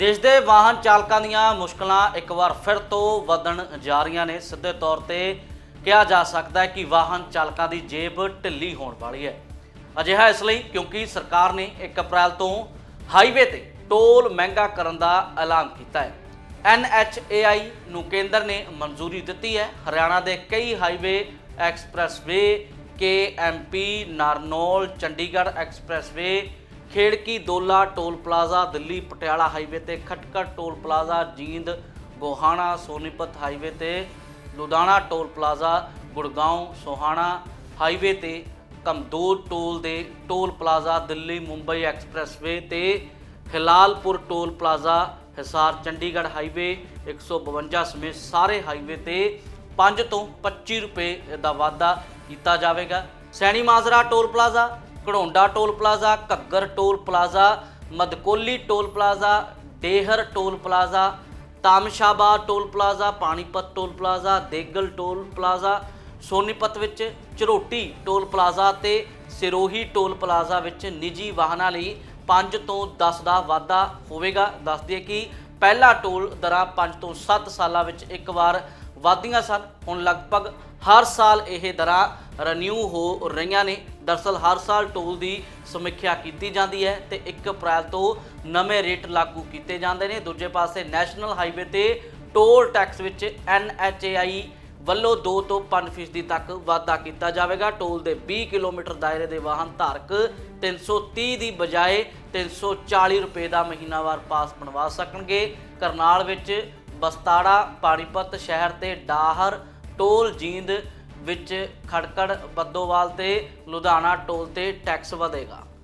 ਦੇਸ਼ ਦੇ ਵਾਹਨ ਚਾਲਕਾਂ ਦੀਆਂ ਮੁਸ਼ਕਲਾਂ ਇੱਕ ਵਾਰ ਫਿਰ ਤੋਂ ਵਧਣ ਜਾ ਰਹੀਆਂ ਨੇ। ਸਿੱਧੇ ਤੌਰ ਤੇ ਕਿਹਾ ਜਾ ਸਕਦਾ ਹੈ ਕਿ ਵਾਹਨ ਚਾਲਕਾਂ ਦੀ ਜੇਬ ਢਿੱਲੀ ਹੋਣ ਵਾਲੀ ਹੈ। ਅਜਿਹਾ ਇਸ ਲਈ ਕਿਉਂਕਿ ਸਰਕਾਰ ਨੇ 1 ਅਪ੍ਰੈਲ ਤੋਂ ਹਾਈਵੇ ਤੇ ਟੋਲ ਮਹਿੰਗਾ ਕਰਨ ਦਾ ਐਲਾਨ ਕੀਤਾ ਹੈ। NHAI ਨੂੰ ਕੇਂਦਰ ਨੇ ਮਨਜ਼ੂਰੀ ਦਿੱਤੀ ਹੈ। ਹਰਿਆਣਾ ਦੇ ਕਈ highway expressway KMP Narnaul, Chandigarh expressway Khedki Daula toll plaza, Delhi Patiala highway ਤੇ Khatkar toll plaza, Jind Gohana Sonipat highway ਤੇ Ludhiana toll plaza, Gurgaon Sohna highway ਤੇ ਕਮਦੂਰ ਟੋਲ ਦੇ toll plaza, Delhi Mumbai expressway ਤੇ Hilalpur toll plaza, Hisar Chandigarh highway 152 ਸਮੇਤ ਸਾਰੇ highway ਤੇ 5 ਤੋਂ 25 ਰੁਪਏ ਦਾ ਵਾਧਾ ਕੀਤਾ ਜਾਵੇਗਾ। Saini Majra toll plaza Gharaunda toll plaza, Ghaggar toll plaza, Madkoli toll plaza, Dehar toll plaza, ਤਾਮਸ਼ਾਬਾ toll plaza, Panipat toll plaza, Degal toll plaza, Sonipat ਵਿੱਚ Jharoti toll plaza ਤੇ ਸਿਰੋਹੀ ਟੋਲ ਪਲਾਜ਼ਾ ਵਿੱਚ ਨਿੱਜੀ ਵਾਹਨਾਂ ਲਈ 5 ਤੋਂ 10 ਦਾ ਵਾਧਾ ਹੋਵੇਗਾ। ਦੱਸ ਦਈਏ ਕਿ ਪਹਿਲਾ ਟੋਲ ਦਰਾਂ 5 ਤੋਂ 7 ਸਾਲਾਂ ਵਿੱਚ ਇੱਕ ਵਾਰ ਵਾਧੀਆਂ ਸਨ। ਹੁਣ ਲਗਭਗ ਹਰ ਸਾਲ ਇਹ ਦਰਾਂ ਰੀਨਿਊ ਹੋ ਰਹੀਆਂ ਨੇ। ਦਰਸਲ ਹਰ ਸਾਲ ਟੋਲ ਦੀ ਸਮੀਖਿਆ ਕੀਤੀ ਜਾਂਦੀ ਹੈ ਤੇ 1 ਅਪ੍ਰੈਲ ਤੋਂ ਨਵੇਂ ਰੇਟ ਲਾਗੂ ਕੀਤੇ ਜਾਂਦੇ ਨੇ। ਦੂਜੇ ਪਾਸੇ ਨੈਸ਼ਨਲ ਹਾਈਵੇ ਤੇ ਟੋਲ ਟੈਕਸ ਵਿੱਚ NHAI ਵੱਲੋਂ 2 ਤੋਂ 5% ਤੱਕ ਵਾਧਾ ਕੀਤਾ ਜਾਵੇਗਾ। ਟੋਲ ਦੇ 20 ਕਿਲੋਮੀਟਰ ਦਾਇਰੇ ਦੇ ਵਾਹਨ ਧਾਰਕ 330 ਦੀ ਬਜਾਏ 340 ਰੁਪਏ ਦਾ ਮਹੀਨਾਵਾਰ ਪਾਸ ਬਣਵਾ ਸਕਣਗੇ। ਕਰਨਾਲ ਵਿੱਚ ਬਸਤਾੜਾ, ਪਾਣੀਪਤ ਸ਼ਹਿਰ ਤੇ ਡਾਹਰ ਟੋਲ ਜੀਂਦ ਵਿੱਚ ਖੜਕੜ ਬੱਦੋਵਾਲ ਤੇ ਲੁਧਿਆਣਾ ਟੋਲ ਤੇ ਟੈਕਸ ਵਧੇਗਾ।